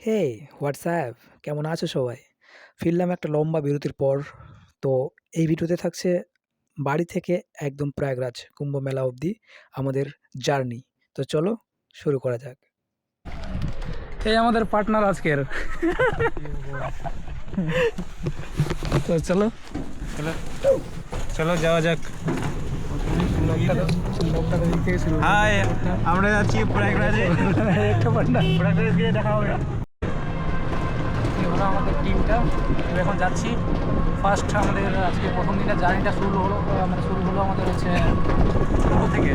হে WhatsApp কেমন আছো সবাই? ফিরলাম একটা লম্বা বিরতির পর। তো এই ভিডিওতে থাকছে বাড়ি থেকে একদম প্রয়াগরাজ কুম্ভ মেলা অবধি আমাদের জার্নি। তো চলো শুরু করা যাক। এই আমাদের পার্টনার আজকের। তো চলো। চলো যাওয়া যাক। হাই আমরা যাচ্ছি প্রয়াগরাজে। একটা পার্টনার প্রয়াগরাজ গিয়ে দেখা হবে। হলো আমাদের টিমটা আমরা এখন যাচ্ছি। ফার্স্ট আমাদের আজকে প্রথম দিনের জার্নিটা শুরু হলো মানে শুরু হলো আমাদের হচ্ছে টোটো থেকে।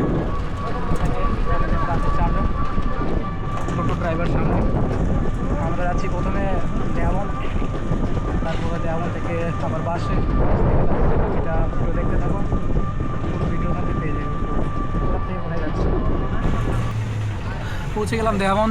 চারজন টোটো ড্রাইভার সামনে। আমরা যাচ্ছি প্রথমে দেওয়ান, তারপরে দেওয়ান থেকে আবার বাসে। এটা দেখতে থাকো। পুরো ভিডিওর মধ্যে পেয়ে যাবে। পৌঁছে গেলাম দেওয়ান।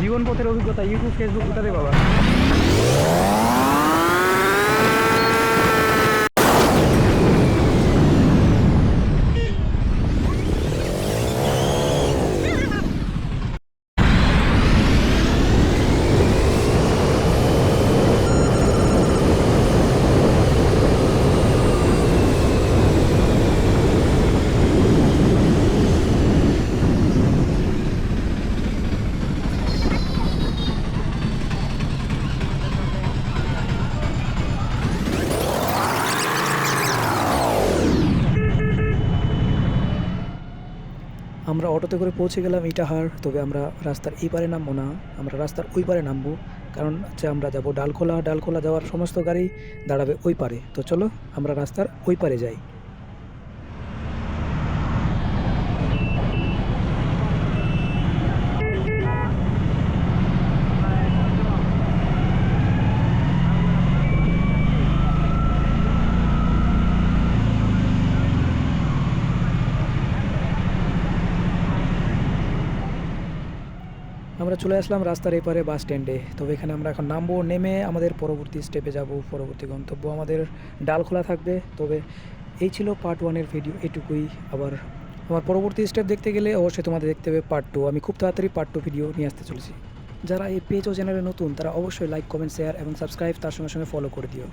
জীবন পথের অভিজ্ঞতা ইউটিউব ফেসবুক কোথাতে বাবা আমরা অটোতে করে পৌঁছে গেলাম ইটাহার, তবে আমরা রাস্তার এই পারে নামবো না। আমরা রাস্তার ওই পারে নামবো, কারণ যে আমরা যাব ডালখোলা। ডালখোলা যাওয়ার সমস্ত গাড়ি দাঁড়াবে ওই পারে। তো চলো, আমরা রাস্তার ওই পারে যাই। আমরা চলে আসলাম রাস্তার এপারে বাস স্ট্যান্ডে তবে এখানে আমরা এখন নামবো, নেমে আমাদের পরবর্তী স্টেপে যাব, পরবর্তী গন্তব্য। আমাদের ডাল খোলা থাকবে, তবে এই ছিল পার্ট ওয়ানের ভিডিও এটুকুই। আবার আমার পরবর্তী স্টেপ দেখতে গেলে অবশ্যই তোমাদের দেখতে হবে পার্ট টু আমি খুব তাড়াতাড়ি পার্ট টু ভিডিও নিয়ে আসতে চলেছি। যারা এই পেজ ও চ্যানেলে নতুন, তারা অবশ্যই লাইক কমেন্ট শেয়ার এবং সাবস্ক্রাইব তার সঙ্গে সঙ্গে ফলো করে দিও।